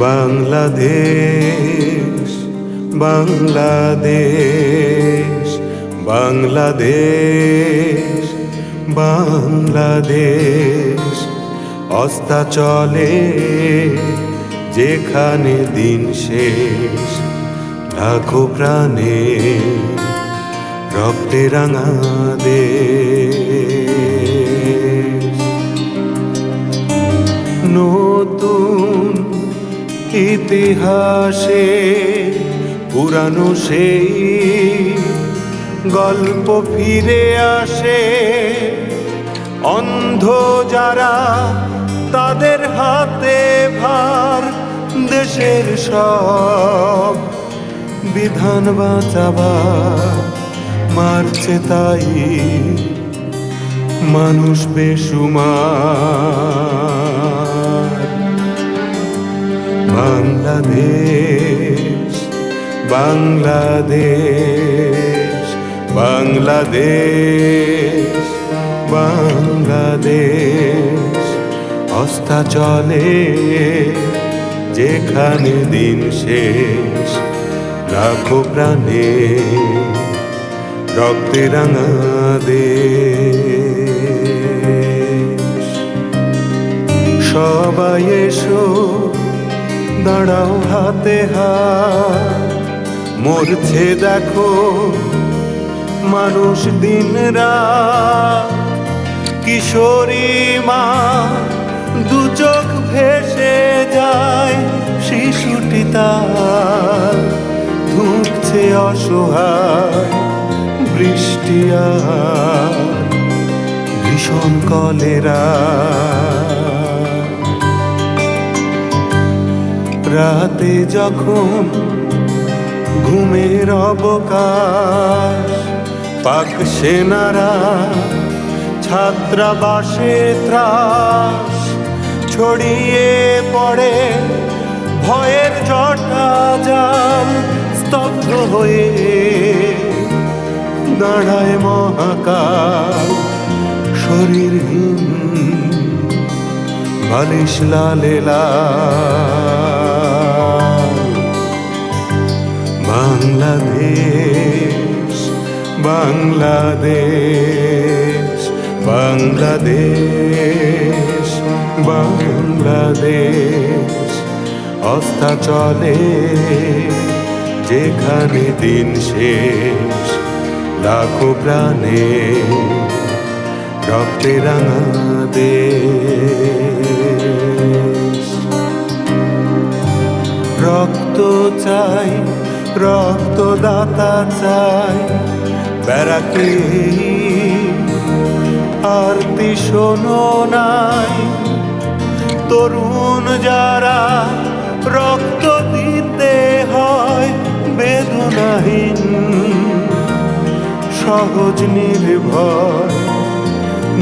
বাংলাদেশ বাংলাদেশ বাংলাদেশ বাংলাদেশ। অস্তা চলে যেখানে দিন শেষ লাখো প্রাণে রক্তে রাঙা দেশ ইতিহাসে পুরানো সেই গল্প ফিরে আসে। অন্ধ যারা তাদের হাতে ভার, দেশের সব বিধান বাঁচাবার মারছে তাই মানুষ বেসুমার বাংলাদেশ বাংলাদেশ বাংলাদেশ বাংলাদেশ। অস্তা চলে যেখানে দিন শেষ লাখো প্রাণে রক্তে রাঙা সবাই এসো দাঁড়াও হাতে হাত। মরছে দেখো মানুষ দিন রাত কিশোরী মা দু চোখ ভেসে যায় শিশুটি তার। ধুঁকছে অসহায় বৃষ্টি ভীষণ কলেরা। রাতে যখন ঘুমের অবকাশ, পাক সেনারা ছাত্রাবাসে ত্রাস, ছড়িয়ে পড়ে ভয়ের জটা জাল স্তব্ধ হয়ে দাঁড়ায় মহাকাল শরীরহীন বালিশ লালে। বাংলাদেশ বাংলাদেশ বাংলাদেশ বাংলাদেশ। অস্তা চলে যেখানে দিন শেষ, লাখো প্রাণে রক্তে রাঙা রক্ত চাই রক্তদাতা চাই। ব্যারাকে আরতি শোনো নাই। তরুণ যারা রক্ত দিতে হয়, বেদনাহীন, সহজ নির্ভয়,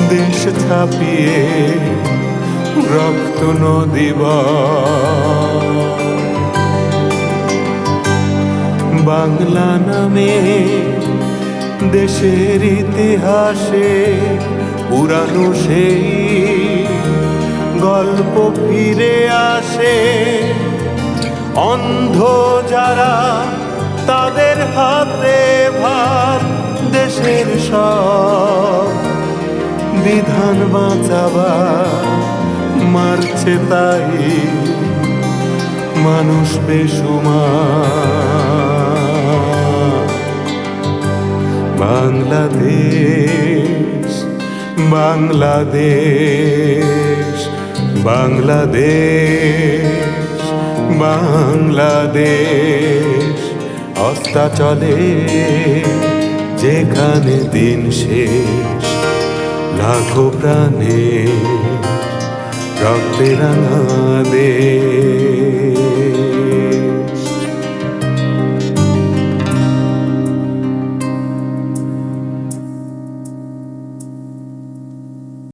দেশ ছাপিয়ে রক্ত নদীব বাংলা নামে, দেশের ইতিহাসে পুরানো সেই গল্প ফিরে আসে। অন্ধ যারা তাদের হাতে ভার, দেশের সব বিধান বাঁচাবা মারছে তাই মানুষ বেসুমার বাংলাদেশ বাংলাদেশ বাংলাদেশ বাংলাদেশ। অস্তা চলে যেখানে দিন শেষ লাখো প্রাণে রক্তে রাঙা দেশ।